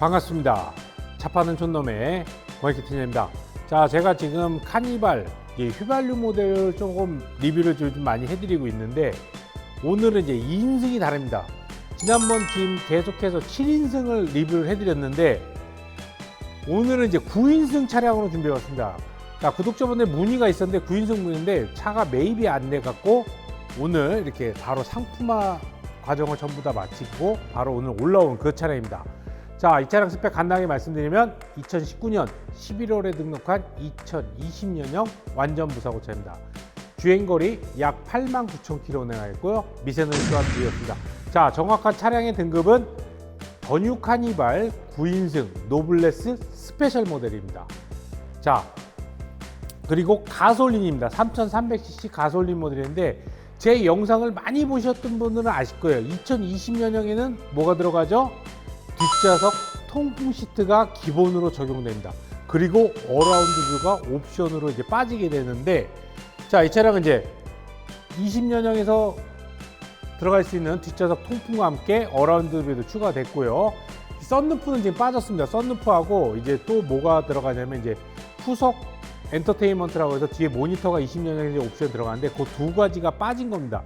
반갑습니다. 차파는 촌놈의 마이키트입니다. 자, 제가 지금 카니발 이 휘발유 모델을 조금 리뷰를 좀 많이 해드리고 있는데 오늘은 이제 2인승이 다릅니다. 지난번 지금 계속해서 7인승을 리뷰를 해드렸는데 오늘은 이제 9인승 차량으로 준비해봤습니다. 자, 구독자분들 문의가 있었는데 9인승 문의인데 차가 매입이 안 돼갖고 오늘 이렇게 바로 상품화 과정을 전부 다 마치고 바로 오늘 올라온 그 차량입니다. 자, 이 차량 스펙 간단하게 말씀드리면 2019년 11월에 등록한 2020년형 완전 무사고 차입니다. 주행거리 약 8만 9천 킬로 운행하였고요. 미세노 또한 무였습니다. 자, 정확한 차량의 등급은 더뉴 카니발 9인승 노블레스 스페셜 모델입니다. 자, 그리고 가솔린입니다. 3300cc 가솔린 모델인데 제 영상을 많이 보셨던 분들은 아실 거예요. 2020년형에는 뭐가 들어가죠? 뒷좌석 통풍 시트가 기본으로 적용됩니다. 그리고 어라운드 뷰가 옵션으로 이제 빠지게 되는데 자, 이 차량은 이제 20년형에서 들어갈 수 있는 뒷좌석 통풍과 함께 어라운드 뷰도 추가됐고요. 썬루프는 지금 빠졌습니다. 썬루프하고 이제 또 뭐가 들어가냐면 이제 후석 엔터테인먼트라고 해서 뒤에 모니터가 20년형에 옵션 들어가는데 그 두 가지가 빠진 겁니다.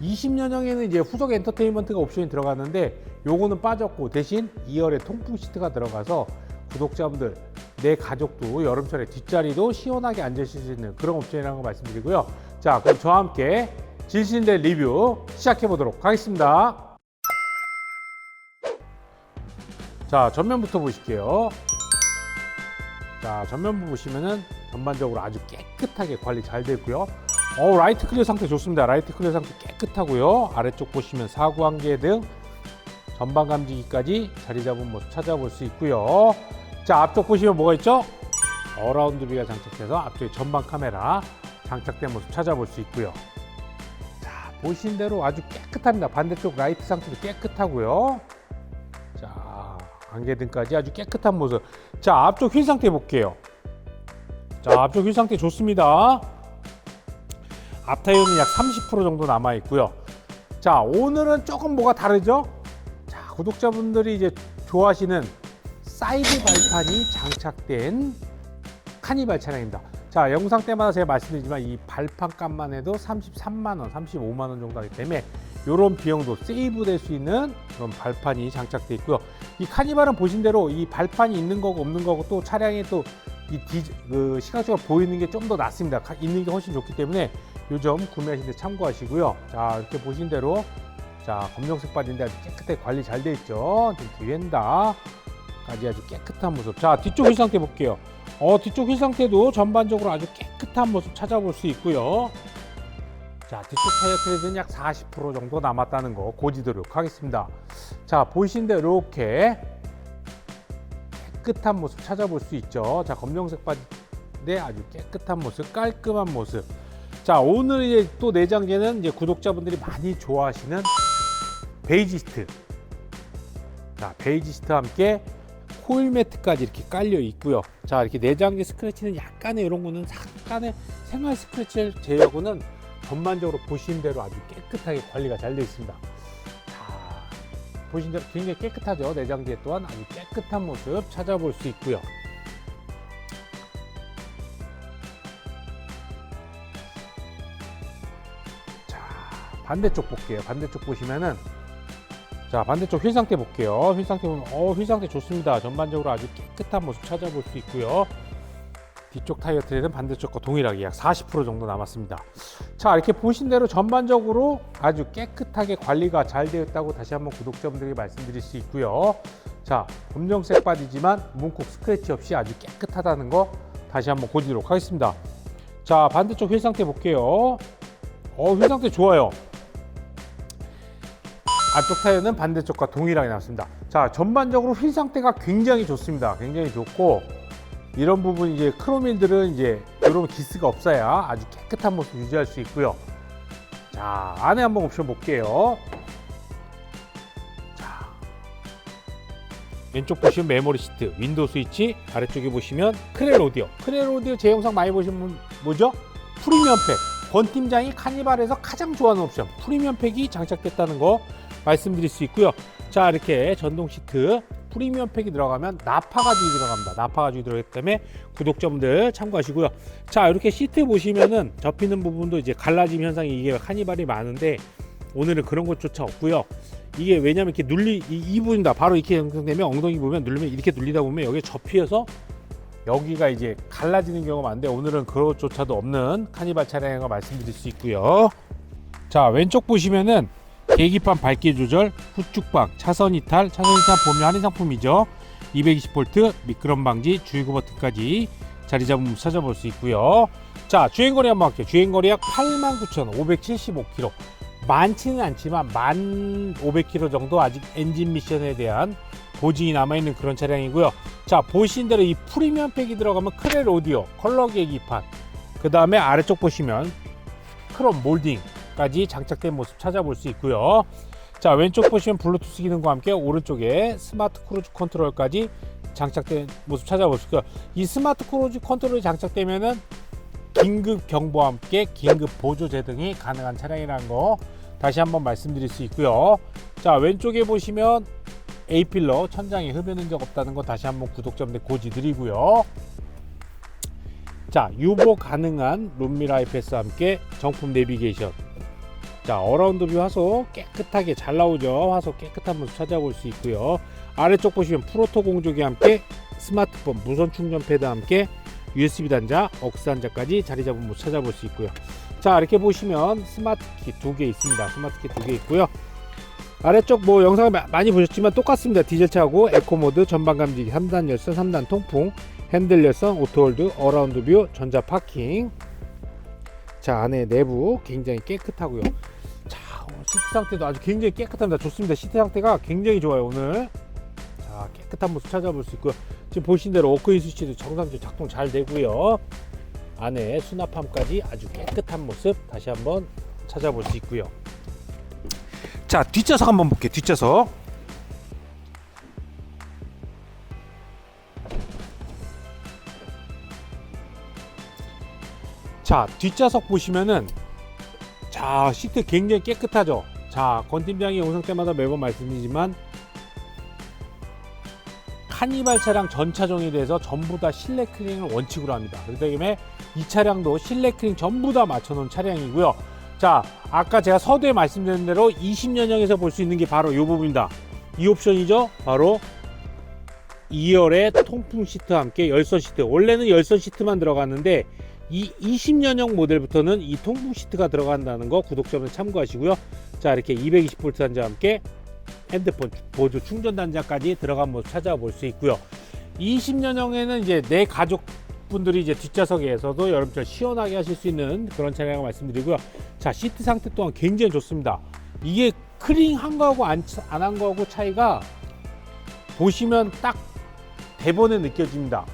20년형에는 이제 후속 엔터테인먼트가 옵션이 들어갔는데 요거는 빠졌고 대신 2열에 통풍 시트가 들어가서 구독자분들 내 가족도 여름철에 뒷자리도 시원하게 앉으실 수 있는 그런 옵션이라는 거 말씀드리고요. 자, 그럼 저와 함께 질신대 리뷰 시작해 보도록 하겠습니다. 자, 전면부터 보실게요. 자, 전면부 보시면은 전반적으로 아주 깨끗하게 관리 잘 되어 있고요. 어, 라이트 클리어 상태 좋습니다. 라이트 클리어 상태 깨끗하고요. 아래쪽 보시면 사구 한개 등 전방 감지기까지 자리 잡은 모습 찾아볼 수 있고요. 자, 앞쪽 보시면 뭐가 있죠? 어라운드 비가 장착돼서 앞쪽에 전방 카메라 장착된 모습 찾아볼 수 있고요. 자, 보신 대로 아주 깨끗합니다. 반대쪽 라이트 상태도 깨끗하고요. 자, 안개등까지 아주 깨끗한 모습. 자, 앞쪽 휠 상태 볼게요. 자, 앞쪽 휠 상태 좋습니다. 앞 타이어는 약 30% 정도 남아 있고요. 자, 오늘은 조금 뭐가 다르죠? 자, 구독자분들이 이제 좋아하시는 사이드 발판이 장착된 카니발 차량입니다. 자, 영상 때마다 제가 말씀드리지만 이 발판 값만 해도 33만 원, 35만 원 정도 하기 때문에 이런 비용도 세이브 될 수 있는 그런 발판이 장착되어 있고요. 이 카니발은 보신 대로 이 발판이 있는 거고 없는 거고 또 차량에 또이 그 시각적으로 보이는 게 좀 더 낫습니다. 가- 있는 게 훨씬 좋기 때문에 요점 구매하실 때 참고하시고요. 자, 이렇게 보신 대로 자, 검정색 바지인데 아주 깨끗하게 관리 잘 돼 있죠. 지금 뒤엔다 까지 아주 깨끗한 모습. 자, 뒤쪽 휠 상태 볼게요. 어, 뒤쪽 휠 상태도 전반적으로 아주 깨끗한 모습 찾아볼 수 있고요. 자, 뒤쪽 타이어 트레드는 약 40% 정도 남았다는 거 고지도록 하겠습니다. 자, 보이신 대로 이렇게 깨끗한 모습 찾아볼 수 있죠. 자, 검정색 바지인데 아주 깨끗한 모습, 깔끔한 모습. 자, 오늘 이제 또 내장재는 이제 구독자분들이 많이 좋아하시는 베이지스트. 자, 베이지스트와 함께 코일 매트까지 이렇게 깔려 있고요. 자, 이렇게 내장재 스크래치는 약간의 이런 거는 약간의 생활 스크래치 제어고는 전반적으로 보신 대로 아주 깨끗하게 관리가 잘 되어 있습니다. 자, 보신 대로 굉장히 깨끗하죠. 내장재 또한 아주 깨끗한 모습 찾아볼 수 있고요. 반대쪽 볼게요. 반대쪽 보시면은 자, 반대쪽 휠 상태 볼게요. 휠 상태 보면 어, 휠 상태 좋습니다. 전반적으로 아주 깨끗한 모습 찾아볼 수 있고요. 뒤쪽 타이어 트레는 반대쪽과 동일하게 약 40% 정도 남았습니다. 자, 이렇게 보신 대로 전반적으로 아주 깨끗하게 관리가 잘 되어 있다고 다시 한번 구독자분들에게 말씀드릴 수 있고요. 자, 검정색 바지지만 문콕 스크래치 없이 아주 깨끗하다는 거 다시 한번 고지도록 하겠습니다. 자, 반대쪽 휠 상태 볼게요. 어, 휠 상태 좋아요. 앞쪽 타이어는 반대쪽과 동일하게 나왔습니다. 자, 전반적으로 휠 상태가 굉장히 좋습니다. 굉장히 좋고 이런 부분 이제 크롬일들은 이제 이런 기스가 없어야 아주 깨끗한 모습 유지할 수 있고요. 자, 안에 한번 옵션 볼게요. 자, 왼쪽 보시면 메모리 시트, 윈도우 스위치, 아래쪽에 보시면 크렐 오디오. 크렐 오디오 제 영상 많이 보신 분 뭐죠? 프리미엄 팩. 권 팀장이 카니발에서 가장 좋아하는 옵션 프리미엄 팩이 장착됐다는 거 말씀드릴 수 있고요. 자 이렇게 전동 시트 프리미엄 팩이 들어가면 나파 가죽이 들어갑니다. 나파 가죽이 들어가기 때문에 구독자분들 참고하시고요. 자 이렇게 시트 보시면은 접히는 부분도 이제 갈라짐 현상이 이게 카니발이 많은데 오늘은 그런 것조차 없고요. 이게 왜냐면 이렇게 눌리 이, 이 부분다 바로 이렇게 형성되면 엉덩이 보면 누르면 이렇게 눌리다 보면 여기 접히어서 여기가 이제 갈라지는 경우가 많은데 오늘은 그것조차도 없는 카니발 차량이라고 말씀드릴 수 있고요. 자 왼쪽 보시면은 계기판 밝기 조절, 후축방, 차선 이탈, 차선 이탈 보면 할인 상품이죠. 220V 미끄럼 방지, 주의구 버튼까지 자리 잡으면 찾아볼 수 있고요. 자 주행거리 한번 할게요. 주행거리 약 89,575km. 많지는 않지만 1,500km 정도 아직 엔진 미션에 대한 보증이 남아있는 그런 차량이고요. 자 보신 대로 이 프리미엄 팩이 들어가면 크렐 오디오, 컬러 계기판, 그 다음에 아래쪽 보시면 크롬 몰딩 까지 장착된 모습 찾아볼 수 있고요. 자 왼쪽 보시면 블루투스 기능과 함께 오른쪽에 스마트 크루즈 컨트롤까지 장착된 모습 찾아볼 수 있고요. 이 스마트 크루즈 컨트롤이 장착되면은 긴급 경보와 함께 긴급 보조 제 등이 가능한 차량이라는 거 다시 한번 말씀드릴 수 있고요. 자 왼쪽에 보시면 A 필러 천장에 흡연 흔적 없다는 거 다시 한번 구독자분들 고지 드리고요. 자 유보 가능한 룸미러 아이패스와 함께 정품 내비게이션 자 어라운드 뷰 화소 깨끗하게 잘 나오죠. 화소 깨끗한 모습 찾아볼 수 있고요. 아래쪽 보시면 프로토 공조기 함께 스마트폰 무선 충전 패드와 함께 USB 단자 억스 단자까지 자리 잡은 모습 찾아볼 수 있고요. 자 이렇게 보시면 스마트 키 두 개 있습니다. 스마트 키 두 개 있고요. 아래쪽 뭐 영상을 마- 많이 보셨지만 똑같습니다. 디젤차고 에코 모드 전방 감지기 3단 열선 3단 통풍 핸들 열선 오토홀드 어라운드 뷰 전자 파킹. 자 안에 내부 굉장히 깨끗하고요 시트 상태도 아주 굉장히 깨끗합니다. 좋습니다. 시트 상태가 굉장히 좋아요 오늘. 자 깨끗한 모습 찾아볼 수 있고요. 지금 보신 대로 워크인 스위치도 정상적으로 작동 잘 되고요. 안에 수납함까지 아주 깨끗한 모습 다시 한번 찾아볼 수 있고요. 자 뒷좌석 한번 볼게요 뒷좌석. 자 뒷좌석 보시면은 자 시트 굉장히 깨끗하죠? 자권 팀장이 영상 때마다 매번 말씀드리지만 카니발 차량 전 차종에 대해서 전부 다 실내 클링을 원칙으로 합니다. 그렇기 때문에 이 차량도 실내 클링 전부 다 맞춰놓은 차량이고요. 자 아까 제가 서두에 말씀드린 대로 20년형에서 볼 수 있는 게 바로 이 부분입니다. 이 옵션이죠? 바로 2열의 통풍 시트와 함께 열선 시트. 원래는 열선 시트만 들어갔는데 이 20년형 모델부터는 이 통풍 시트가 들어간다는 거 구독자분 참고하시고요. 자 이렇게 220V 단자와 함께 핸드폰 보조 충전 단자까지 들어간 모습 찾아볼 수 있고요. 20년형에는 이제 내 가족 분들이 이제 뒷좌석에서도 여름철 시원하게 하실 수 있는 그런 차량을 말씀드리고요. 자 시트 상태 또한 굉장히 좋습니다. 이게 크링한 거하고 안 한 거하고 차이가 보시면 딱 대본에 느껴집니다.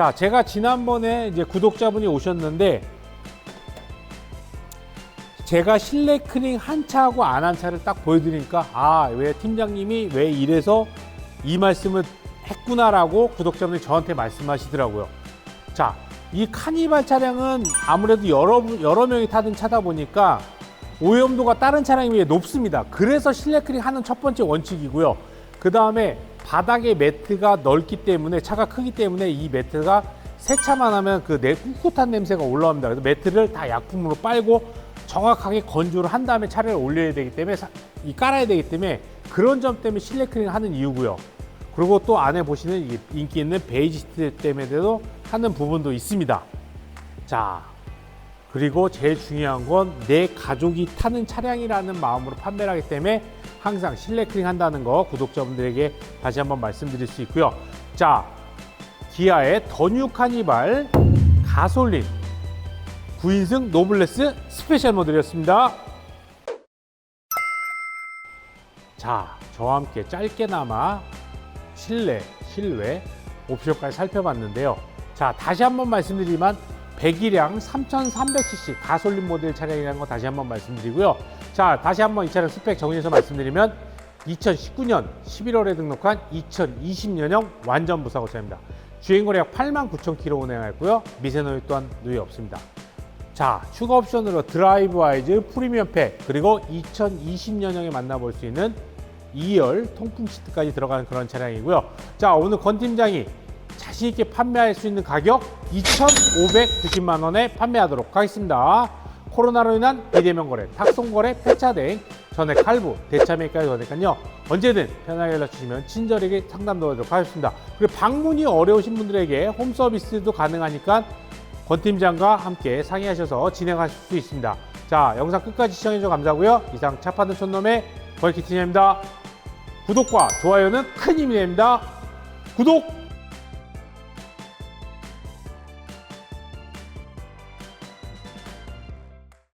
자, 제가 지난번에 이제 구독자분이 오셨는데 제가 실내 클링 한 차하고 안 한 차를 딱 보여드리니까 아, 왜 팀장님이 왜 이래서 이 말씀을 했구나라고 구독자분이 저한테 말씀하시더라고요. 자, 이 카니발 차량은 아무래도 여러, 여러 명이 타던 차다 보니까 오염도가 다른 차량에 비해 높습니다. 그래서 실내 클링 하는 첫 번째 원칙이고요. 그 다음에 바닥에 매트가 넓기 때문에 차가 크기 때문에 이 매트가 세차만 하면 그 내 꿋꿋한 냄새가 올라옵니다. 그래서 매트를 다 약품으로 빨고 정확하게 건조를 한 다음에 차를 올려야 되기 때문에 사- 이 깔아야 되기 때문에 그런 점 때문에 실내 클링 하는 이유고요. 그리고 또 안에 보시는 이 인기 있는 베이지 시트 때문에도 하는 부분도 있습니다. 자, 그리고 제일 중요한 건 내 가족이 타는 차량이라는 마음으로 판매를 하기 때문에 항상 실내 클링 한다는 거 구독자분들에게 다시 한번 말씀드릴 수 있고요. 자, 기아의 더뉴 카니발 가솔린 9인승 노블레스 스페셜 모델이었습니다. 자, 저와 함께 짧게나마 실내, 실외 옵션까지 살펴봤는데요. 자, 다시 한번 말씀드리지만 배기량 3,300cc 가솔린 모델 차량이라는 거 다시 한번 말씀드리고요. 자, 다시 한번 이 차량 스펙 정리해서 말씀드리면 2019년 11월에 등록한 2020년형 완전 무사고 차입니다. 주행거리 약 89,000km 운행하였고요. 미세노유 또한 누이 없습니다. 자, 추가 옵션으로 드라이브 와이즈 프리미엄 팩 그리고 2020년형에 만나볼 수 있는 2열 통풍 시트까지 들어가는 그런 차량이고요. 자, 오늘 권 팀장이 자신 있게 판매할 수 있는 가격 2,590만 원에 판매하도록 하겠습니다. 코로나로 인한 비대면 거래, 탁송 거래 폐차된 전액 할부, 대차매까지 되니까요. 언제든 편하게 연락 주시면 친절하게 상담 도와드리도록 하겠습니다. 그리고 방문이 어려우신 분들에게 홈 서비스도 가능하니까 권 팀장과 함께 상의하셔서 진행하실 수 있습니다. 자, 영상 끝까지 시청해주셔서 감사하고요. 이상 차 파는 촌놈의 권키팅입니다. 구독과 좋아요는 큰 힘이 됩니다. 구독!